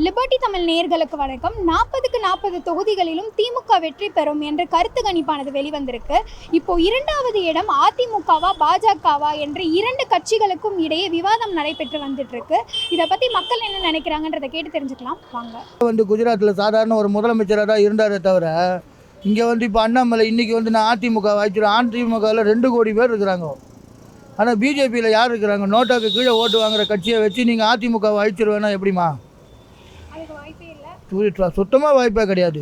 Liberty Tamil நேர்களுக்கு வணக்கம். நாற்பதுக்கு நாற்பது தொகுதிகளிலும் திமுக வெற்றி பெறும் என்ற கருத்து கணிப்பானது வெளிவந்திருக்கு. இப்போ இரண்டாவது இடம் அதிமுகவா பாஜகவா என்று இரண்டு கட்சிகளுக்கும் இடையே விவாதம் நடைபெற்று வந்துட்டு இருக்கு இதை பத்தி மக்கள் என்ன நினைக்கிறாங்கன்றதை கேட்டு தெரிஞ்சுக்கலாம். வாங்க. வந்து குஜராத்தில் சாதாரண ஒரு முதலமைச்சராக தான் இருந்தாரே தவிர இங்கே வந்து இப்போ அண்ணாமலை இன்னைக்கு வந்து நான் அதிமுக வாய்ச்சிடும் அதிமுகவில் ரெண்டு கோடி பேர் இருக்கிறாங்க. ஆனால் பிஜேபியில் யார் இருக்கிறாங்க? நோட்டாக்கு கீழே ஓட்டு வாங்குற கட்சியை வச்சு நீங்கள் அதிமுக அழிச்சிருவேனா எப்படிமா இல்லை சுத்தமாக வாய்ப்பே கிடையாது.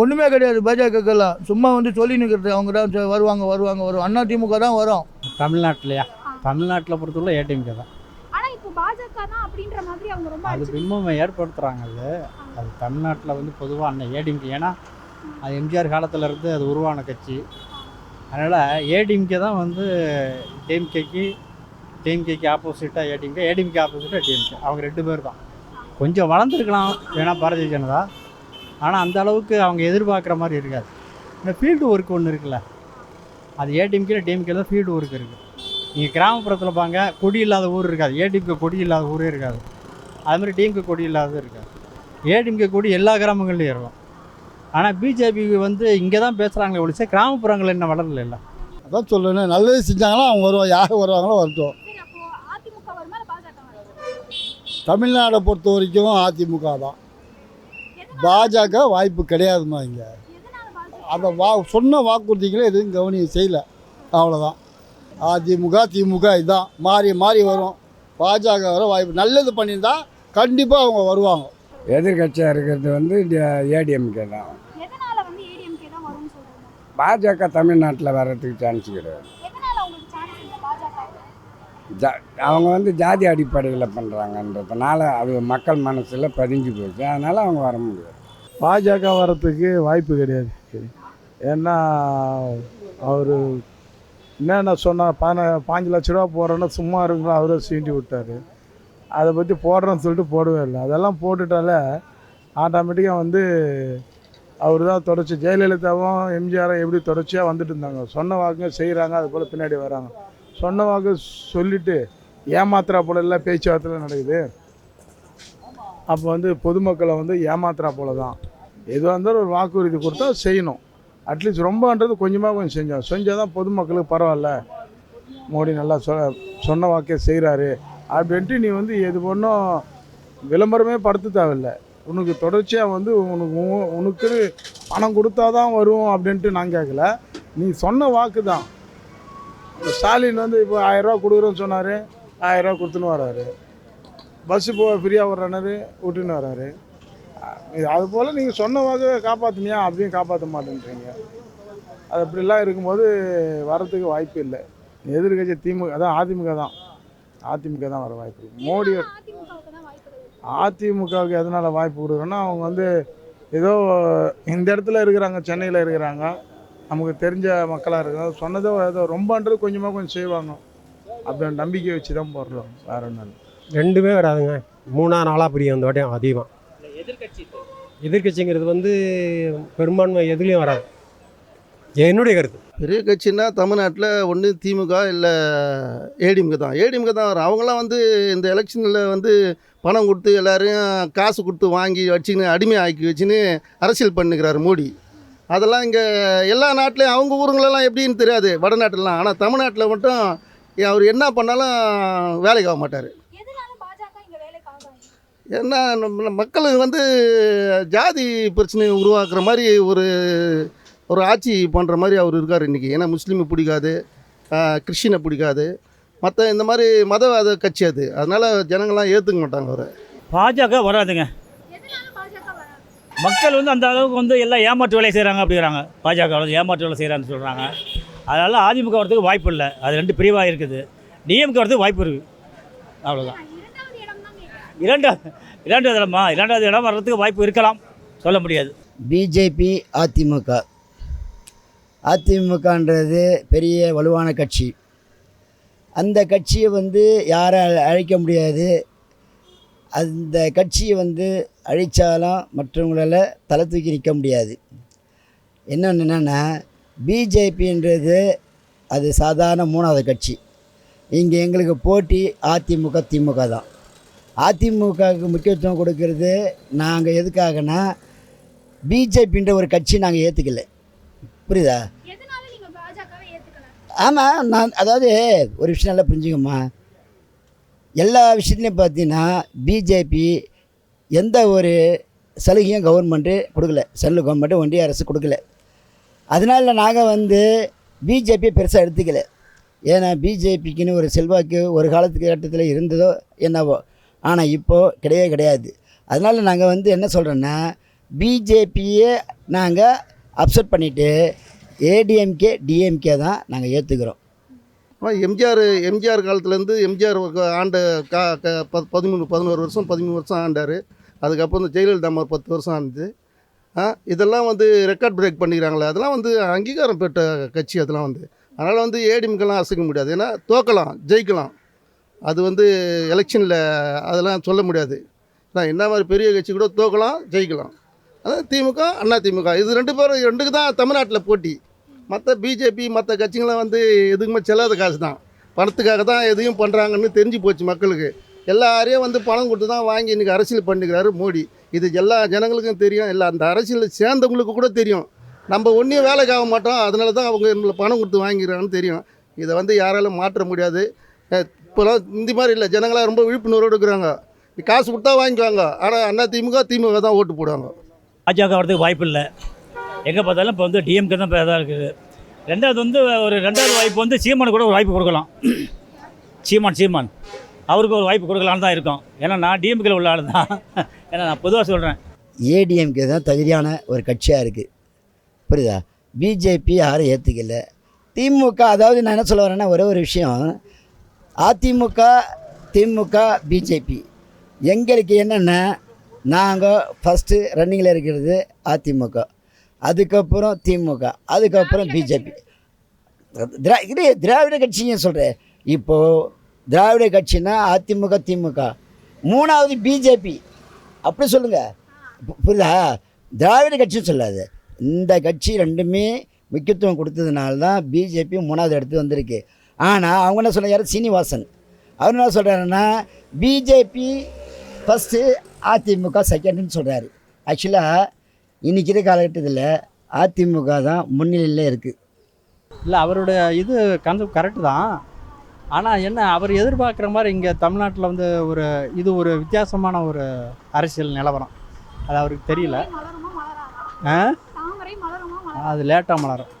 ஒன்றுமே கிடையாது. பாஜகக்கெல்லாம். சும்மா வந்து சொல்லி நிற்கிறது அவங்க தான் வருவாங்க வருவாங்க வரும் அண்ணா திமுக தான் வரும். தமிழ்நாட்டிலையா? தமிழ்நாட்டில் பொறுத்தவரை ஏடிஎம்கே தான். ஆனா இப்போ பாஜக தான் அப்படின்ற மாதிரி அவங்க ரொம்ப அது பிம்பம் ஏற்படுத்துகிறாங்க அது அது தமிழ்நாட்டில் வந்து பொதுவாக அந்த ஏடிஎம்கே. ஏன்னா அது எம்ஜிஆர் காலத்துல இருந்து அது உருவான கட்சி. அதனால் ஏடிஎம்கே தான் வந்து டிஎம்கேக்கு டிஎம்கேக்கு ஆப்போசிட்டாக ஏடிஎம்கே ஏடிஎம்கே ஆப்போசிட்டாக டிஎம்கே அவங்க ரெண்டு பேர் தான். கொஞ்சம் வளர்ந்துருக்கலாம் வேணா பாரதிய ஜனதா. ஆனால் அந்த அளவுக்கு அவங்க எதிர்பார்க்குற மாதிரி இருக்காது. இந்த ஃபீல்டு ஒர்க் ஒன்று இருக்குல்ல அது ஏடிஎம்கே டிஎம்கே தான் ஃபீல்டு ஒர்க் இருக்குது நீங்கள் கிராமப்புறத்தில் பாங்க கொடி இல்லாத ஊர் இருக்காது. ஏடிஎம்கே கொடி இல்லாத ஊரே இருக்காது. அது மாதிரி டிஎம்கே கொடி இல்லாததும் இருக்காது. ஏடிஎம்கே கொடி எல்லா கிராமங்கள்லையும் இருக்கும். ஆனால் பிஜேபி வந்து இங்கே தான் பேசுகிறாங்களே ஒழிச்சு கிராமப்புறங்கள் என்ன வளரல இல்லை. அதான் சொல்லணும் நல்லது செஞ்சாங்கன்னா அவங்க வருவாங்க யார் வருவாங்களோ வரட்டும் சரி அப்போ அதிமுக வருமா இல்ல பாஜக வருமா தமிழ்நாடை பொறுத்த வரைக்கும் அதிமுக தான். பாஜக வாய்ப்பு கிடையாதுமா இங்கே. அந்த வா சொன்ன வாக்குறுதிகளை எதுவும் கவனி செய்யல. அவ்வளோதான் அதிமுக திமுக இதுதான் மாறி மாறி வரும். பாஜக வர வாய்ப்பு நல்லது பண்ணியிருந்தா கண்டிப்பாக அவங்க வருவாங்க. எதிர்கட்சியாக இருக்கிறது வந்து ஏடிஎம்கே தான். எதனால வந்து ஏடிஎம்கே தான் வரும்னு சொல்றீங்க? பாஜக தமிழ்நாட்டில் வர்றதுக்கு சான்ஸ் கிடையாது எதனால உங்களுக்கு சான்ஸ் இல்லை பாஜக ஜா அவங்க வந்து ஜாதி அடிப்படையில் பண்ணுறாங்கன்றதுனால அது மக்கள் மனசில் பதிஞ்சு போச்சு. அதனால் அவங்க வர முடியாது பாஜக வரத்துக்கு வாய்ப்பு கிடையாது. ஏன்னா அவர் என்னென்ன சொன்னார் பதின பாஞ்சு லட்ச ரூபா போடுறோன்னா சும்மா இருங்களா அவரே சீண்டி விட்டார். அதை பற்றி போடுறோன்னு சொல்லிட்டு போடவே இல்லை. அதெல்லாம் போட்டுட்டாலே ஆட்டோமேட்டிக்காக வந்து அவர் தான் தொடர்ச்சி. ஜெயலலிதாவும் எம்ஜிஆரும் எப்படி தொடர்ச்சியாக வந்துட்டு இருந்தாங்க. சொன்ன வாக்குங்க செய்கிறாங்க அது போல் பின்னாடி வராங்க. சொன்ன வாக்கு சொல்லிட்டு ஏமாத்துறா போல எல்லாம் பேச்சுவார்த்தை நடக்குது. அப்போ வந்து பொதுமக்களை வந்து ஏமாத்துறா போல தான். எதுவாக இருந்தாலும் ஒரு வாக்குறுதி கொடுத்தா செய்யணும். அட்லீஸ்ட் ரொம்பன்றது கொஞ்சமாக கொஞ்சம் செஞ்சோம் செஞ்சால். தான் பொதுமக்களுக்கு பரவாயில்ல. மோடி நல்லா சொ சொன்ன வாக்கே செய்கிறாரு அப்படின்ட்டு நீ வந்து எது ஒன்றும் விளம்பரமே படுத்த தேவையில்ல. உனக்கு தொடர்ச்சியாக வந்து உனக்கு உ- உனக்கு பணம் கொடுத்தா தான் வரும் அப்படின்ட்டு நான் கேட்கல நீ சொன்ன வாக்கு தான் ஸ்டாலின் வந்து இப்போ ஆயிரரூவா கொடுக்குறோன்னு சொன்னார் ஆயிரரூவா கொடுத்துன்னு வராரு. பஸ்ஸு போ ஃப்ரீயாக வர்றனாரு விட்டுன்னு வராரு. இது அது போல் நீங்கள் சொன்ன வாக்கு காப்பாற்றினியா அப்படியும் காப்பாற்ற மாட்டேன்றீங்க. அது அப்படிலாம் இருக்கும்போது வரத்துக்கு வாய்ப்பு இல்லை. எதிர்கட்சி திமுக அதான் அதிமுக தான். அதிமுக தான் வர வாய்ப்பு இருக்கு. மோடி அதிமுகவுக்கு எதனால் வாய்ப்பு கொடுக்குறோன்னா அவங்க வந்து ஏதோ இந்த இடத்துல இருக்கிறாங்க சென்னையில் இருக்கிறாங்க. நமக்கு தெரிஞ்ச மக்களாக இருக்காங்க சொன்னதோ ஏதோ ரொம்பன்றது கொஞ்சமாக கொஞ்சம் செய்வாங்க அப்படின்ற நம்பிக்கை வச்சு தான் போடுறோம். வேற ஒன்றும் ரெண்டுமே வராதுங்க. மூணா நாளாக பிரியும் அந்த வாட்டியும் அதிகம். எதிர்கட்சிங்கிறது வந்து பெரும்பான்மை எதுலேயும் வராது. என்னுடைய கருத்து. பெரிய கட்சின்னா தமிழ்நாட்டில் ஒன்று திமுக இல்லை ஏடிஎம்கே தான். ஏடிஎம்கே தான் வரும் அவங்களாம் வந்து இந்த எலெக்ஷனில் வந்து பணம் கொடுத்து எல்லாரையும் காசு கொடுத்து வாங்கி வச்சுக்கின்னு அடிமை ஆக்கி வச்சுன்னு அரசியல் பண்ணுகிறாரு மோடி. அதெல்லாம் இங்கே எல்லா நாட்டிலையும் அவங்க ஊருங்களெல்லாம் எப்படின்னு தெரியாது வடநாட்டிலலாம். ஆனால் தமிழ்நாட்டில் மட்டும் அவர் என்ன பண்ணாலும் வேலைக்கு ஆக மாட்டார். ஏன்னா நம்ம மக்கள் வந்து ஜாதி பிரச்சனையை உருவாக்குற மாதிரி ஒரு ஒரு ஆட்சி பண்ணுற மாதிரி அவர் இருக்கார் இன்றைக்கி ஏன்னா முஸ்லீமை பிடிக்காது கிறிஸ்டினை பிடிக்காது. மற்ற இந்த மாதிரி மதவாத கட்சி அது. அதனால் ஜனங்கள்லாம் ஏற்றுக்க மாட்டாங்க அவரை. பாஜக வராதுங்க. மக்கள் வந்து அந்த அளவுக்கு வந்து எல்லாம் ஏமாற்று வேலை செய்கிறாங்க அப்படிங்கிறாங்க. பாஜக வந்து ஏமாற்று வேலை செய்கிறான்னு சொல்கிறாங்க அதனால் அதிமுக வரதுக்கு வாய்ப்பு இல்லை. அது ரெண்டு பிரிவாக இருக்குது. டிஎம்கே வரதுக்கு வாய்ப்பு இருக்குது அவ்வளோதான் இரண்டாவது இரண்டாவது இடமா? இரண்டாவது இடம் வர்றதுக்கு வாய்ப்பு இருக்கலாம். சொல்ல முடியாது. பிஜேபி அதிமுக. அதிமுகன்றது பெரிய வலுவான கட்சி. அந்த கட்சியை வந்து யாரை அழிக்க முடியாது? அந்த கட்சியை வந்து அழித்தாலும் மற்றவங்களால தலை தூக்கி நிற்க முடியாது. இன்னொன்று என்னென்னா பிஜேபின்றது அது சாதாரண மூணாவது கட்சி. இங்கே எங்களுக்கு போட்டி அதிமுக திமுக தான். அதிமுகவுக்கு முக்கியத்துவம் கொடுக்கறது நாங்கள் எதுக்காகனா பிஜேபின்ற ஒரு கட்சி நாங்கள் ஏற்றுக்கல புரியுதா? ஆமாம் நான் அதாவது ஒரு விஷயம் நல்லா புரிஞ்சுக்கம்மா. எல்லா விஷயத்துலையும் பார்த்தீங்கன்னா பிஜேபி எந்த ஒரு சலுகையும் கவர்மெண்ட்டு கொடுக்கல. சென்ட்ரல் கவர்மெண்ட்டு ஒன்றிய அரசு கொடுக்கல. அதனால நாங்கள் வந்து பிஜேபியை பெருசாக எடுத்துக்கல. ஏன்னா பிஜேபிக்குன்னு ஒரு செல்வாக்கு ஒரு காலத்துக்கு கட்டத்தில் இருந்ததோ என்னவோ. ஆனால் இப்போது கிடையவே கிடையாது. அதனால் நாங்கள் வந்து என்ன சொல்கிறோன்னா பிஜேபியே நாங்கள் அப்செட் பண்ணிவிட்டு ஏடிஎம்கே டிஎம்கே தான் நாங்கள் ஏற்றுக்கிறோம் எம்ஜிஆர் எம்ஜிஆர் காலத்துலேருந்து எம்ஜிஆர் ஆண்ட கா க ப பதிமூணு பதினோரு வருஷம் பதிமூணு வருஷம் ஆண்டார். அதுக்கப்புறம் இந்த ஜெயலலிதா அம்மா பத்து வருஷம் ஆனது இதெல்லாம் வந்து ரெக்கார்ட் பிரேக் பண்ணிக்கிறாங்களே அதெல்லாம் வந்து அங்கீகாரம் பெற்ற கட்சி அதெல்லாம் வந்து. அதனால் வந்து ஏடிஎம்கெல்லாம் அசைக்க முடியாது. ஏன்னா தோக்கலாம் ஜெயிக்கலாம். அது வந்து எலெக்ஷனில் அதெல்லாம் சொல்ல முடியாது. நான் என்ன மாதிரி பெரிய கட்சி கூட தோக்கலாம் ஜெயிக்கலாம். அதான் திமுக அண்ணா திமுக. இது ரெண்டு பேரும் ரெண்டுக்கு தான் தமிழ்நாட்டில் போட்டி. மற்ற பிஜேபி மற்ற கட்சிங்களாம் வந்து எதுக்குமே செல்லாத காசு தான் பணத்துக்காக தான் எதையும் பண்ணுறாங்கன்னு தெரிஞ்சு போச்சு மக்களுக்கு. எல்லாரையும் வந்து பணம் கொடுத்து தான் வாங்கி இன்றைக்கி அரசியல் பண்ணிக்கிறாரு மோடி. இது எல்லா ஜனங்களுக்கும் தெரியும். இல்லை அந்த அரசியலில் சேர்ந்தவங்களுக்கு கூட தெரியும். நம்ம ஒன்றையும் வேலைக்கு ஆக மாட்டோம். அதனால தான் அவங்க நம்மள பணம் கொடுத்து வாங்கிக்கிறாங்கன்னு தெரியும். இதை வந்து யாராலும் மாற்ற முடியாது. இப்போலாம் இந்த மாதிரி இல்லை. ஜனங்களாக ரொம்ப விழிப்புணர்வோடு இருக்கிறாங்க. காசு கொடுத்தா வாங்கிக்குவாங்க. ஆனால் அண்ணா திமுக திமுக தான் ஓட்டு போடுவாங்க. பாஜக வரதுக்கு வாய்ப்பு இல்லை. எங்கே பார்த்தாலும் இப்போ வந்து டிஎம்கே தான் இப்போ இதாக இருக்குது. ரெண்டாவது வந்து ஒரு ரெண்டாவது வாய்ப்பு வந்து சீமான் கூட ஒரு வாய்ப்பு கொடுக்கலாம். சீமான் சீமான். அவருக்கு ஒரு வாய்ப்பு கொடுக்கலான்னு தான் இருக்கும். ஏன்னா நான் டிஎம்கேல உள்ள ஆள் தான் ஏன்னா நான் பொதுவாக சொல்கிறேன் ஏடிஎம்கே தான் தகுதியான ஒரு கட்சியாக இருக்குது புரியுதா? பிஜேபி யாரும் ஏற்றுக்கல திமுக அதாவது நான் என்ன சொல்ல வரேன்னா ஒரே ஒரு விஷயம். அதிமுக திமுக பிஜேபி எங்களுக்கு என்னென்னா நாங்கள் ஃபஸ்ட்டு ரன்னிங்கில் இருக்கிறது அதிமுக. அதுக்கப்புறம் திமுக அதுக்கப்புறம் பிஜேபி. திரா இது திராவிட கட்சிங்க சொல்கிறேன் இப்போது திராவிட கட்சினா அதிமுக திமுக. மூணாவது பிஜேபி. அப்படி சொல்லுங்கள் புரியுதா? திராவிட கட்சின்னு சொல்லாது. இந்த கட்சி ரெண்டுமே முக்கியத்துவம் கொடுத்ததுனால தான் பிஜேபி மூணாவது இடத்துக்கு வந்திருக்கு. ஆனால் அவங்க என்ன சொல்ல யார்? சீனிவாசன். அவர் என்ன சொல்கிறாருன்னா பிஜேபி ஃபஸ்ட்டு அதிமுக செகண்டுன்னு சொல்கிறாரு ஆக்சுவலாக இன்றைக்கி இருக்க காலகட்டத்தில் அதிமுக தான் முன்னிலையில் இருக்குது இல்லை அவருடைய இது கன்செப்ட் கரெக்டு தான். ஆனால் என்ன அவர் எதிர்பார்க்குற மாதிரி இங்கே தமிழ்நாட்டில் வந்து ஒரு இது ஒரு வித்தியாசமான ஒரு அரசியல் நிலவரம். அது அவருக்கு தெரியல. அது லேட்டாக மலரும்.